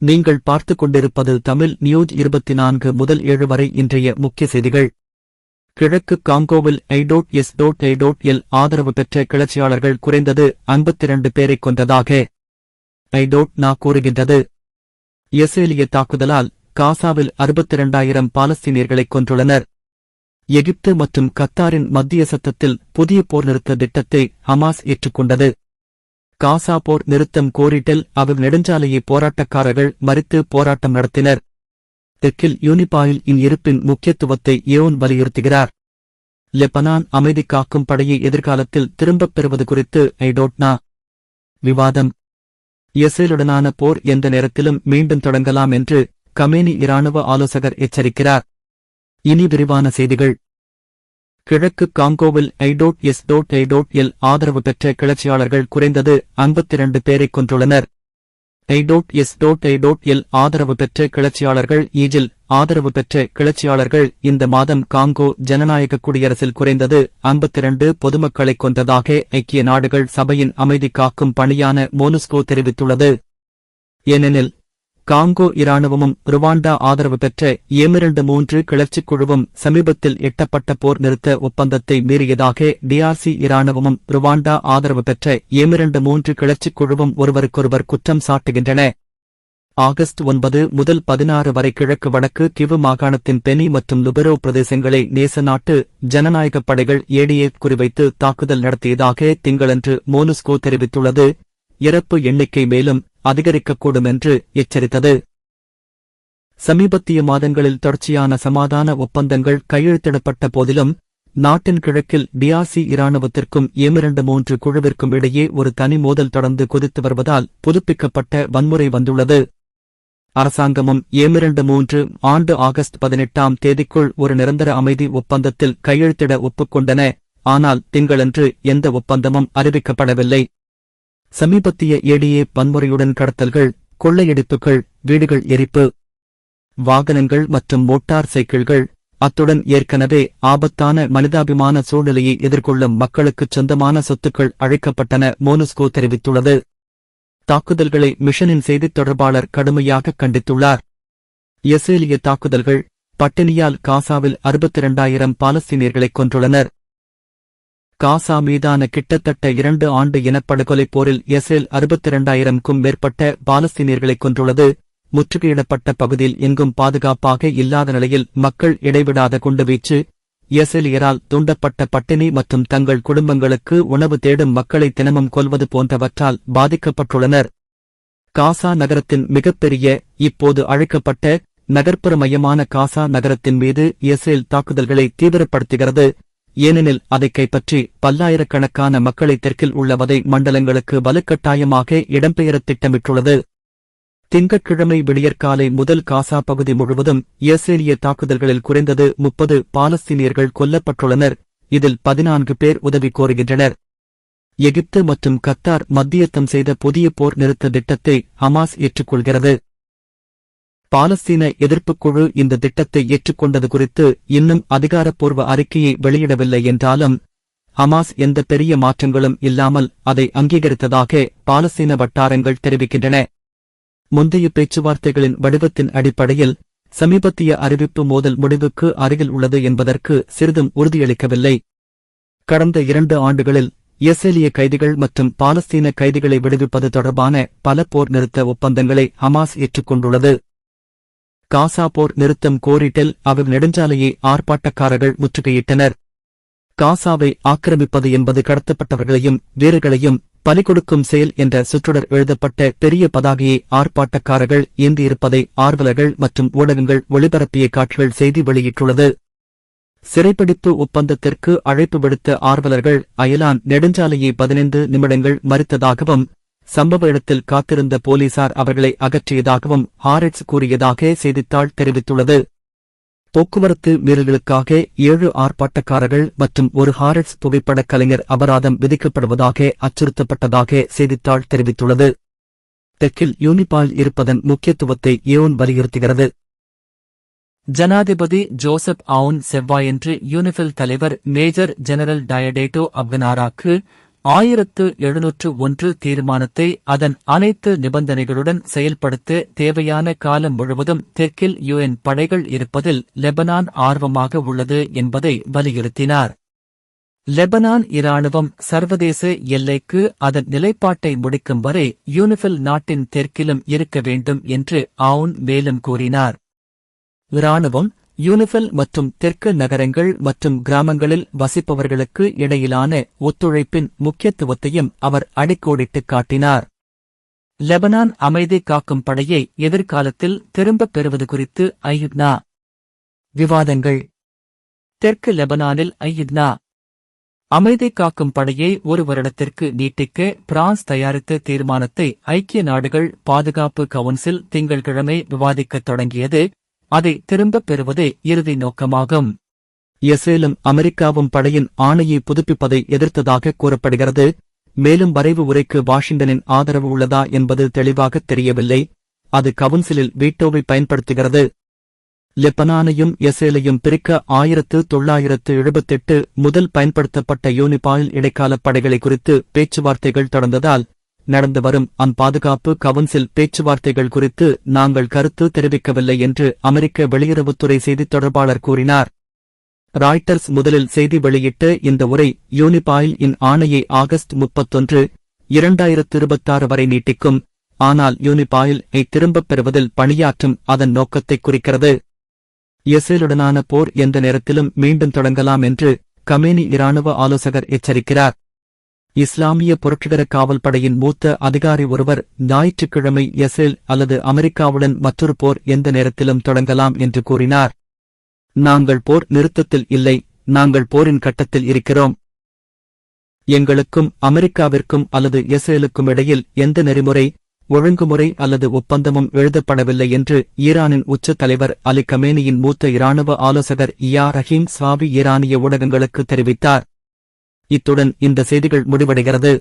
நீங்கள் பார்த்துக் கொண்டிருப்பது தமிழ் நியூஸ் இருபத்தி நான்கு முதல் ஏழு வரை இன்றைய முக்கிய செய்திகள். கிழக்கு காங்கோவில் I dot S dot I dot L ஆதரவு பெற்ற கிளர்ச்சியாளர்கள் குறைந்தது 52 பேரைக் கொண்டதாக ஐடோட் நா கூறுகின்றது. இஸ்ரேலிய தாக்குதலால் காசாவில் 62000 பாலஸ்தீனியர்களைக் கொன்றுள்ளனர். எகிப்து மற்றும் கத்தாரின் மத்திய சத்தத்தில் புதிய போர் நிறுத்த திட்டத்தை ஹமாஸ் ஏற்றுக்கொண்டது. காசா போர் நிறுத்தம் கோரிட்டில் அவர் நெடுஞ்சாலையை போராட்டக்காரர்கள் மறித்து போராட்டம் நடத்தினர். தெற்கில் யூனிபாயில் இன் இருப்பின் முக்கியத்துவத்தை ஏவோன் வலியுறுத்துகிறார். லெபனான் அமைதி காக்கும் படையை எதிர்காலத்தில் திரும்பப் பெறுவது குறித்து ஐடோட்னா. விவாதம். இஸ்ரேலுடனான போர் எந்த நேரத்திலும் மீண்டும் தொடங்கலாம் என்று கமேனி இராணுவ ஆலோசகர் எச்சரிக்கிறார். இனி விரிவான செய்திகள். கிழக்கு காங்கோவில் I dot S dot I dot L ஆதரவு பெற்ற கிளர்ச்சியாளர்கள் குறைந்தது 52 பேரைக் கொன்றுள்ளனர். I dot S dot I dot L ஆதரவு பெற்ற கிளர்ச்சியாளர்கள் ஈஜில் ஆதரவு பெற்ற கிளர்ச்சியாளர்கள் இந்த மாதம் காங்கோ ஜனநாயக குடியரசில் குறைந்தது ஐம்பத்திரண்டு பொதுமக்களை கொன்றதாக ஐக்கிய நாடுகள் சபையின் அமைதி காக்கும் பணியான மோனுஸ்கோ தெரிவித்துள்ளது. ஏனெனில் காங்கோ இராணுவமும் ருவாண்டா ஆதரவு பெற்ற ஏமிரண்டு மூன்று கிளர்ச்சிக் குழுவும் சமீபத்தில் எட்டப்பட்ட போர் நிறுத்த ஒப்பந்தத்தை மீறியதாக டிஆர்சி இராணுவமும் ருவாண்டா ஆதரவு பெற்ற ஏமிரண்டு மூன்று கிளர்ச்சிக் குழுவும் ஒருவருக்கொருவர் குற்றம் சாட்டுகின்றன. ஆகஸ்ட் ஒன்பது முதல் பதினாறு வரை கிழக்கு வடக்கு கிவு மாகாணத்தின் பெனி மற்றும் லுபெரோ பிரதேசங்களை நேச நாட்டு ஜனநாயகப் படைகள் ஏடிஎஃப் குறிவைத்து தாக்குதல் நடத்தியதாக திங்களன்று மோனுஸ்கோ தெரிவித்துள்ளது. இறப்பு எண்ணிக்கை மேலும் அதிகரிக்கக்கூடும் என்று எச்சரித்தது. சமீபத்திய மாதங்களில் தொடர்ச்சியான சமாதான ஒப்பந்தங்கள் கையெழுத்திடப்பட்ட போதிலும் நாட்டின் கிழக்கில் டியாசி இராணுவத்திற்கும் ஏமிரண்டு மூன்று குழுவிற்கும் இடையே ஒரு தனி மோதல் தொடர்ந்து குதித்து வருவதால் புதுப்பிக்கப்பட்ட வன்முறை வந்துள்ளது. அரசாங்கமும் ஏமிரண்டு மூன்று ஆண்டு ஆகஸ்ட் பதினெட்டாம் தேதிக்குள் ஒரு நிரந்தர அமைதி ஒப்பந்தத்தில் கையெழுத்திட ஒப்புக்கொண்டன. ஆனால் திங்களன்று எந்த ஒப்பந்தமும் அறிவிக்கப்படவில்லை. சமீபத்திய ஏடிஏ வன்முறையுடன் கடத்தல்கள் கொள்ளையடிப்புகள் வீடுகள் எரிப்பு வாகனங்கள் மற்றும் மோட்டார் சைக்கிள்கள் அத்துடன் ஏற்கனவே ஆபத்தான மனிதாபிமான சூழ்நிலையை எதிர்கொள்ளும் மக்களுக்குச் சொந்தமான சொத்துக்கள் அழைக்கப்பட்டன மோனுஸ்கோ தெரிவித்துள்ளது. தாக்குதல்களை மிஷனின் செய்தித் தொடர்பாளர் கடுமையாக கண்டித்துள்ளார். இஸ்ரேலிய தாக்குதல்கள் பட்டினியால் காசாவில் அறுபத்தி இரண்டாயிரம் பாலஸ்தீனியர்களை கொன்றுள்ளனர். காசா மீதான கிட்டத்தட்ட இரண்டு ஆண்டு இனப்படுகொலைப் போரில் இஸ்ரேல் 62000க்கும் மேற்பட்ட பாலஸ்தீனியர்களைக் கொன்றுள்ளது. முற்றுகையிடப்பட்ட பகுதியில் எங்கும் பாதுகாப்பாக இல்லாத நிலையில் மக்கள் இடைவிடாத குண்டுவீச்சு இஸ்ரேலியரால் தூண்டப்பட்ட பட்டினி மற்றும் தங்கள் குடும்பங்களுக்கு உணவு தேடும் மக்களை தினமும் கொல்வது போன்றவற்றால் பாதிக்கப்பட்டுள்ளனர். காசா நகரத்தின் மிகப்பெரிய இப்போது அழைக்கப்பட்ட நகர்ப்புற மையமான காசா நகரத்தின் மீது இஸ்ரேல் தாக்குதல்களை தீவிரப்படுத்துகிறது. ஏனெனில் அதை கைப்பற்றி பல்லாயிரக்கணக்கான மக்களை தெற்கில் உள்ள வதை மண்டலங்களுக்கு வலுக்கட்டாயமாக இடம்பெயரத் திட்டமிட்டுள்ளது. திங்கட்கிழமை விடியற்காலை முதல் காசா பகுதி முழுவதும் இஸ்ரேலிய தாக்குதல்களில் குறைந்தது முப்பது பாலஸ்தீனியர்கள் கொல்லப்பட்டுள்ளனர். இதில் பதினான்கு பேர் உதவி கோருகின்றனர். எகிப்து மற்றும் கத்தார் மத்தியஸ்தம் செய்த புதிய போர் நிறுத்த திட்டத்தை ஹமாஸ் ஏற்றுக்கொள்கிறது. பாலஸ்தீன எதிர்ப்புக் குழு இந்த திட்டத்தை ஏற்றுக்கொண்டது குறித்து இன்னும் அதிகாரப்பூர்வ அறிக்கையை வெளியிடவில்லை என்றாலும் ஹமாஸ் எந்த பெரிய மாற்றங்களும் இல்லாமல் அதை அங்கீகரித்ததாக பாலஸ்தீன வட்டாரங்கள் தெரிவிக்கின்றன. முந்தைய பேச்சுவார்த்தைகளின் வடிவத்தின் அடிப்படையில் சமீபத்திய அறிவிப்பு மோதல் முடிவுக்கு அருகில் உள்ளது என்பதற்கு சிறிதும் உறுதியளிக்கவில்லை. கடந்த இரண்டு ஆண்டுகளில் இஸ்ரேலிய கைதிகள் மற்றும் பாலஸ்தீன கைதிகளை விடுவிப்பது தொடர்பான பல போர் நிறுத்த ஒப்பந்தங்களை ஹமாஸ் ஏற்றுக்கொண்டுள்ளது. காசா போர் நிறுத்தம் கோரிட்டில் அவர் நெடுஞ்சாலையை ஆர்ப்பாட்டக்காரர்கள் முற்றுகையிட்டனர். காசாவை ஆக்கிரமிப்பது என்பது கடத்தப்பட்டவர்களையும் வீரர்களையும் பலி கொடுக்கும் செயல் என்ற சுற்றுடர் எழுதப்பட்ட பெரிய பதாகையை ஆர்ப்பாட்டக்காரர்கள் ஏந்தியிருப்பதை ஆர்வலர்கள் மற்றும் ஊடகங்கள் ஒளிபரப்பிய காட்சிகள் செய்தி வெளியிட்டுள்ளது. சிறைப்பிடிப்பு ஒப்பந்தத்திற்கு அழைப்பு விடுத்த ஆர்வலர்கள் அயலான் நெடுஞ்சாலையை பதினைந்து நிமிடங்கள் மறித்ததாகவும் சம்பவ இடத்தில் காத்திருந்த போலீசார் அவர்களை அகற்றியதாகவும் ஹாரெட்ஸ் கூறியதாக செய்தித்தாள் தெரிவித்துள்ளது. போக்குவரத்து மீறல்களுக்காக ஏழு ஆர்ப்பாட்டக்காரர்கள் மற்றும் ஒரு ஹாரெட்ஸ் புகைப்படக் கலைஞர் அபராதம் விதிக்கப்படுவதாக அச்சுறுத்தப்பட்டதாக செய்தித்தாள் தெரிவித்துள்ளது. தெற்கில் யூனிபால் இருப்பதன் முக்கியத்துவத்தை ஏன் வலியுறுத்துகிறது? ஜனாதிபதி ஜோசப் அவுன் செவ்வாயன்று யூனிஃபில் தலைவர் மேஜர் ஜெனரல் டயடேட்டோ அப்கனாராக்கு ஆயிரத்து எழுநூற்று ஒன்று தீர்மானத்தை அதன் அனைத்து நிபந்தனைகளுடன் செயல்படுத்த தேவையான காலம் முழுவதும் தெற்கில் யுஎன் படைகள் இருப்பதில் லெபனான் ஆர்வமாக உள்ளது என்பதை வலியுறுத்தினார். லெபனான் இராணுவம் சர்வதேச எல்லைக்கு அதன் நிலைப்பாட்டை முடிக்கும் வரை யூனிஃபில் நாட்டின் தெற்கிலும் இருக்க வேண்டும் என்று ஆவுன் மேலும் கூறினார். இராணுவம் யூனிஃபில் மற்றும் தெற்கு நகரங்கள் மற்றும் கிராமங்களில் வசிப்பவர்களுக்கு இடையிலான ஒத்துழைப்பின் முக்கியத்துவத்தையும் அவர் அடிக்கோடிட்டுக் காட்டினார். லெபனான் அமைதி காக்கும் படையை எதிர்காலத்தில் திரும்பப் பெறுவது குறித்து ஐயுத்னா விவாதங்கள். தெற்கு லெபனானில் ஐயுத்னா அமைதி காக்கும் படையை ஒரு வருடத்திற்கு நீட்டிக்க பிரான்ஸ் தயாரித்த தீர்மானத்தை ஐக்கிய நாடுகள் பாதுகாப்பு கவுன்சில் திங்கள்கிழமை விவாதிக்கத் தொடங்கியது. அதை திரும்பப் பெறுவதே இறுதி நோக்கமாகும். இஸ்ரேலும் அமெரிக்காவும் படையின் ஆணையை புதுப்பிப்பதை எதிர்த்ததாக கூறப்படுகிறது. மேலும் வரைவு உரைக்கு வாஷிங்டனின் ஆதரவு உள்ளதா என்பது தெளிவாகத் தெரியவில்லை. அது கவுன்சிலில் வீட்டோவை பயன்படுத்துகிறது. லெபனானையும் இஸ்ரேலையும் பிரிக்க ஆயிரத்து தொள்ளாயிரத்து எழுபத்தெட்டு முதல் பயன்படுத்தப்பட்ட யூனிபாயில் இடைக்காலப் படைகளை குறித்து பேச்சுவார்த்தைகள் தொடர்ந்ததால் நடந்து வரும் அம்பாதுகாப்பு கவுன்சில் பேச்சுவார்த்தைகள் குறித்து நாங்கள் கருத்து தெரிவிக்கவில்லை என்று அமெரிக்க வெளியுறவுத்துறை செய்தித் தொடர்பாளர் கூறினார். ராய்டர்ஸ் முதலில் செய்தி வெளியிட்டு இந்த உரை யூனிபாயில் இன் ஆணையை ஆகஸ்ட் முப்பத்தொன்று இரண்டாயிரத்து இருபத்தாறு வரை நீட்டிக்கும். ஆனால் யூனிபாயில் ஐ திரும்பப் பெறுவதில் பணியாற்றும் அதன் நோக்கத்தைக் குறிக்கிறது. இஸ்ரேலுடனான போர் எந்த நேரத்திலும் மீண்டும் தொடங்கலாம் என்று கமேனி இராணுவ ஆலோசகர் எச்சரிக்கிறார். இஸ்லாமிய புரட்சிகர காவல் படையின் மூத்த அதிகாரி ஒருவர் ஞாயிற்றுக்கிழமை எஸ்ரேல் அல்லது அமெரிக்காவுடன் மற்றொரு போர் எந்த நேரத்திலும் தொடங்கலாம் என்று கூறினார். நாங்கள் போர் நிறுத்தத்தில் இல்லை நாங்கள் போரின் கட்டத்தில் இருக்கிறோம். எங்களுக்கும் அமெரிக்காவிற்கும் அல்லது இஸ்ரேலுக்கும் இடையில் எந்த நெறிமுறை ஒழுங்குமுறை அல்லது ஒப்பந்தமும் எழுதப்படவில்லை என்று ஈரானின் உச்ச தலைவர் அலி கமேனியின் மூத்த இராணுவ ஆலோசகர் இயா ரஹீம் சாவி ஈரானிய ஊடகங்களுக்கு தெரிவித்தார். இத்துடன் இந்த செய்திகள் முடிவடைகிறது.